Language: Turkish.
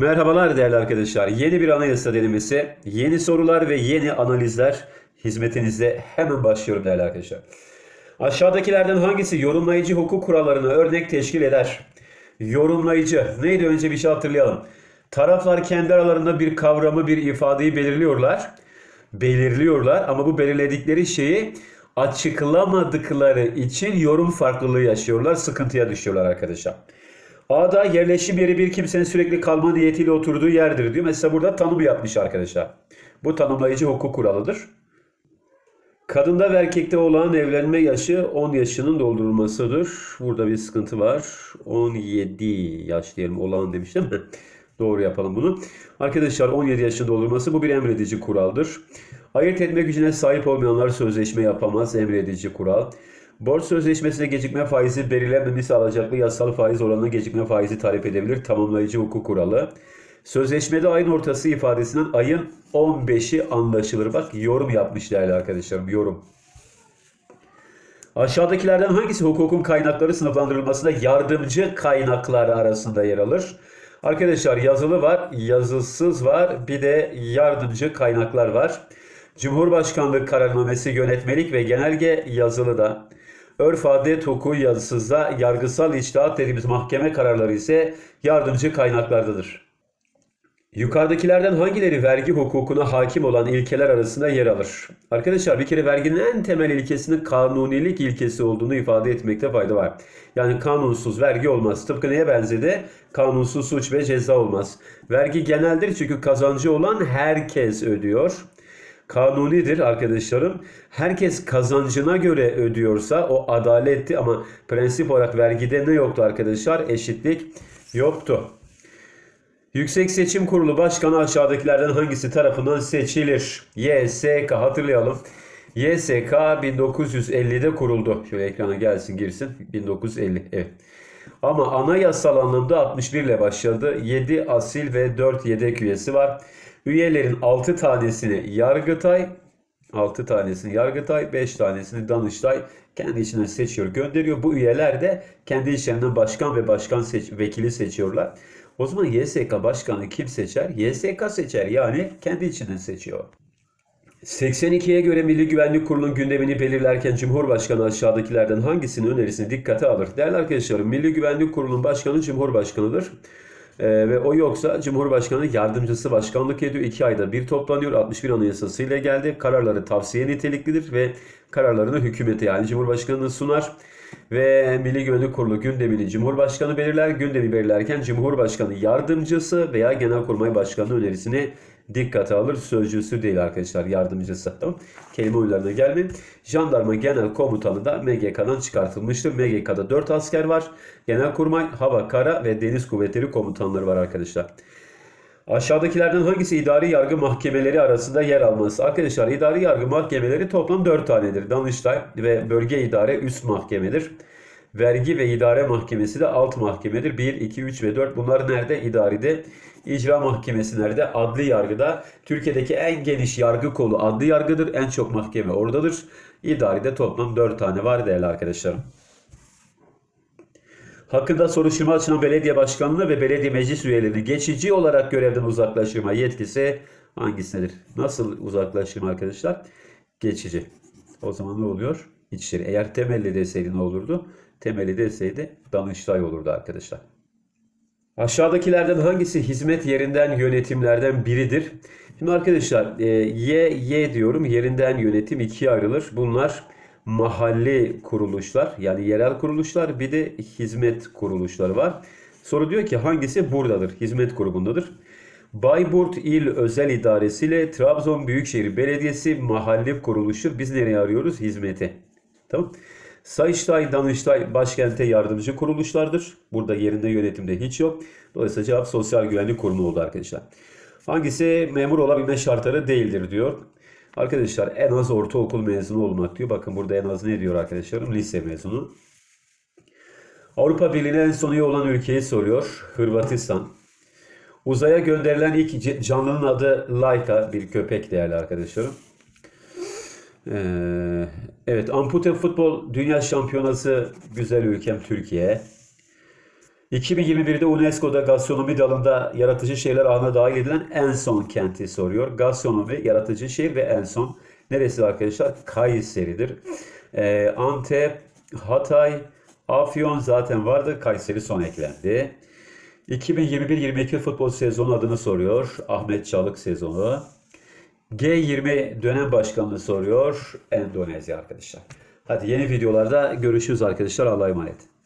Merhabalar değerli arkadaşlar. Yeni bir anayasa denemesi, yeni sorular ve yeni analizler hizmetinizde hemen başlıyorum değerli arkadaşlar. Aşağıdakilerden hangisi yorumlayıcı hukuk kurallarına örnek teşkil eder? Yorumlayıcı. Neydi önce bir şey hatırlayalım. Taraflar kendi aralarında bir kavramı, bir ifadeyi belirliyorlar. Belirliyorlar ama bu belirledikleri şeyi açıklamadıkları için yorum farklılığı yaşıyorlar, sıkıntıya düşüyorlar arkadaşlar. A'da yerleşim yeri bir kimsenin sürekli kalma niyetiyle oturduğu yerdir diyor. Mesela burada tanım yapmış arkadaşlar. Bu tanımlayıcı hukuk kuralıdır. Kadında ve erkekte olan evlenme yaşı 10 yaşının doldurulmasıdır. Burada bir sıkıntı var. 17 yaş diyelim olan demiş değil mi? Doğru yapalım bunu. Arkadaşlar 17 yaşın doldurması bu bir emredici kuraldır. Ayırt etme gücüne sahip olmayanlar sözleşme yapamaz. Emredici kural. Borç sözleşmesine gecikme faizi belirlenmemişse alacaklı yasal faiz oranına gecikme faizi talep edebilir. Tamamlayıcı hukuk kuralı. Sözleşmede ayın ortası ifadesinden ayın 15'i anlaşılır. Bak yorum yapmış değerli arkadaşlarım yorum. Aşağıdakilerden hangisi hukukun kaynakları sınıflandırılmasında yardımcı kaynaklar arasında yer alır? Arkadaşlar yazılı var, yazısız var, bir de yardımcı kaynaklar var. Cumhurbaşkanlığı kararnamesi yönetmelik ve genelge yazılı da. Örf adet hukuku yazısızda, yargısal içtihat dediğimiz mahkeme kararları ise yardımcı kaynaklardadır. Yukarıdakilerden hangileri vergi hukukuna hakim olan ilkeler arasında yer alır? Arkadaşlar bir kere verginin en temel ilkesinin kanunilik ilkesi olduğunu ifade etmekte fayda var. Yani kanunsuz vergi olmaz. Tıpkı neye benzedi? Kanunsuz suç ve ceza olmaz. Vergi geneldir çünkü kazancı olan herkes ödüyor. Kanunidir arkadaşlarım. Herkes kazancına göre ödüyorsa o adaletti ama prensip olarak vergide ne yoktu arkadaşlar? Eşitlik yoktu. Yüksek Seçim Kurulu Başkanı aşağıdakilerden hangisi tarafından seçilir? YSK hatırlayalım. YSK 1950'de kuruldu. Şöyle ekrana gelsin girsin. 1950 evet. Ama anayasal anlamda 61 ile başladı. 7 asil ve 4 yedek üyesi var. Üyelerin 6 tanesini Yargıtay, 6 tanesini Yargıtay, 5 tanesini Danıştay kendi içinden seçiyor, gönderiyor. Bu üyeler de kendi içlerinden başkan ve başkan seç, vekili seçiyorlar. O zaman YSK başkanı kim seçer? YSK seçer yani kendi içinden seçiyor. 82'ye göre Milli Güvenlik Kurulu'nun gündemini belirlerken Cumhurbaşkanı aşağıdakilerden hangisinin önerisini dikkate alır? Değerli arkadaşlarım Milli Güvenlik Kurulu'nun başkanı Cumhurbaşkanıdır. Ee, ve o yoksa Cumhurbaşkanı yardımcısı başkanlık ediyor. 2 ayda bir toplanıyor. 61 Anayasası ile geldi. Kararları tavsiye niteliklidir ve kararlarını hükümete yani Cumhurbaşkanı sunar. Ve Milli Güvenlik Kurulu gündemini Cumhurbaşkanı belirler. Gündemi belirlerken Cumhurbaşkanı yardımcısı veya Genelkurmay Başkanı önerisini dikkate alır. Sözcüsü değil arkadaşlar yardımcısı. Tamam. Kelime oyunlarına gelmeyin. Jandarma Genel Komutanı da MGK'dan çıkartılmıştır. MGK'da 4 asker var. Genelkurmay, Hava, Kara ve Deniz Kuvvetleri Komutanları var arkadaşlar. Aşağıdakilerden hangisi idari yargı mahkemeleri arasında yer alması? Arkadaşlar idari yargı mahkemeleri toplam 4 tanedir. Danıştay ve bölge idare üst mahkemedir. Vergi ve idare mahkemesi de alt mahkemedir. 1, 2, 3 ve 4 bunlar nerede? İdaride. İcra mahkemesi nerede? Adli yargıda. Türkiye'deki en geniş yargı kolu adli yargıdır. En çok mahkeme oradadır. İdaride toplam 4 tane var değerli arkadaşlarım. Hakkında soruşturma açılan belediye başkanlığı ve belediye meclis üyeleri geçici olarak görevden uzaklaştırma yetkisi hangisidir? Nasıl uzaklaştırma arkadaşlar? Geçici. O zaman ne oluyor? İçişleri. Eğer temelli deseydi ne olurdu? Temelli deseydi Danıştay olurdu arkadaşlar. Aşağıdakilerden hangisi hizmet yerinden yönetimlerden biridir? Şimdi arkadaşlar e, Y, Y diyorum. Yerinden yönetim ikiye ayrılır. Bunlar mahalli kuruluşlar yani yerel kuruluşlar bir de hizmet kuruluşları var. Soru diyor ki hangisi buradadır? Hizmet grubundadır. Bayburt İl Özel İdaresi ile Trabzon Büyükşehir Belediyesi mahalli kuruluşu. Biz nereye arıyoruz? Hizmeti. Tamam. Sayıştay, Danıştay başkente yardımcı kuruluşlardır. Burada yerinde yönetimde hiç yok. Dolayısıyla cevap Sosyal Güvenlik Kurumu oldu arkadaşlar. Hangisi memur olabilme şartları değildir diyor. Arkadaşlar en az ortaokul mezunu olmak diyor. Bakın burada en az ne diyor arkadaşlarım? Lise mezunu. Avrupa Birliği'ne en son üye olan ülkeyi soruyor. Hırvatistan. Uzaya gönderilen ilk canlının adı Laika. Bir köpek değerli arkadaşlarım. Ee, evet ampute futbol dünya şampiyonası güzel ülkem Türkiye. 2021'de UNESCO'da gastronomi dalında yaratıcı şehirler ağına dahil edilen en son kenti soruyor. Gastronomi, yaratıcı şehir ve en son. Neresi arkadaşlar? Kayseri'dir. Ee, Antep, Hatay, Afyon zaten vardı. Kayseri son eklendi. 2021-22 futbol sezonu adını soruyor. Ahmet Çalık sezonu. G20 dönem başkanlığı soruyor. Endonezya arkadaşlar. Hadi yeni videolarda görüşürüz arkadaşlar. Allah'a emanet.